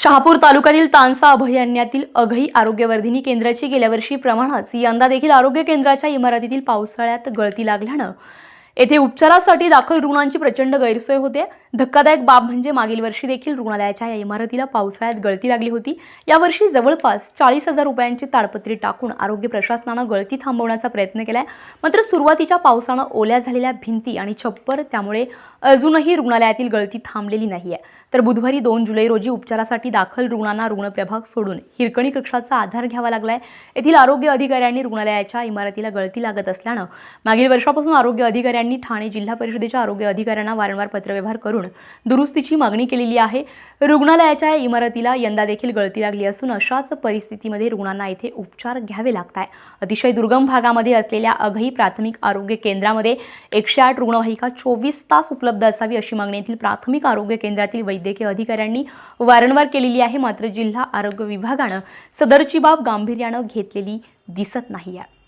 शहापूर तालुक्यातील तानसा अभयारण्यातील अघई आरोग्यवर्धिनी केंद्राची गेल्या वर्षी प्रमाणात यंदा देखील आरोग्य केंद्राच्या इमारतीतील पावसाळ्यात गळती लागल्यानं येथे उपचारासाठी दाखल रुग्णांची प्रचंड गैरसोय होते. धक्कादायक बाब म्हणजे मागील वर्षी देखील रुग्णालयाच्या या इमारतीला पावसाळ्यात गळती लागली होती. यावर्षी जवळपास चाळीस हजार रुपयांची ताडपत्री टाकून आरोग्य प्रशासनानं गळती थांबवण्याचा प्रयत्न केलाय. मात्र सुरुवातीच्या पावसानं ओल्या झालेल्या भिंती आणि छप्पर त्यामुळे अजूनही रुग्णालयातील गळती थांबलेली नाही आहे तर बुधवारी दोन जुलै रोजी उपचारासाठी दाखल रुग्णांना रुग्णप्रभाग सोडून हिरकणी कक्षाचा आधार घ्यावा लागलाय. येथील आरोग्य अधिकाऱ्यांनी रुग्णालयाच्या इमारतीला गळती लागत असल्यानं मागील वर्षापासून आरोग्य अधिकाऱ्यांनी ठाणे जिल्हा परिषदेच्या आरोग्य अधिकाऱ्यांना वारंवार पत्रव्यवहार करून करून दुरुस्तीची मागणी केलेली आहे. रुग्णालयाच्या या इमारतीला यंदा देखील गळती लागली असून अशाच परिस्थितीमध्ये रुग्णांना येथे उपचार घ्यावे लागत आहे अतिशय दुर्गम भागामध्ये असलेल्या अघई प्राथमिक आरोग्य केंद्रामध्ये एकशे आठ रुग्णवाहिका चोवीस तास उपलब्ध असावी अशी मागणी येथील प्राथमिक आरोग्य केंद्रातील वैद्यकीय अधिकाऱ्यांनी वारंवार केलेली आहे. मात्र जिल्हा आरोग्य विभागानं सदरची बाब गांभीर्यानं घेतलेली दिसत नाही आहे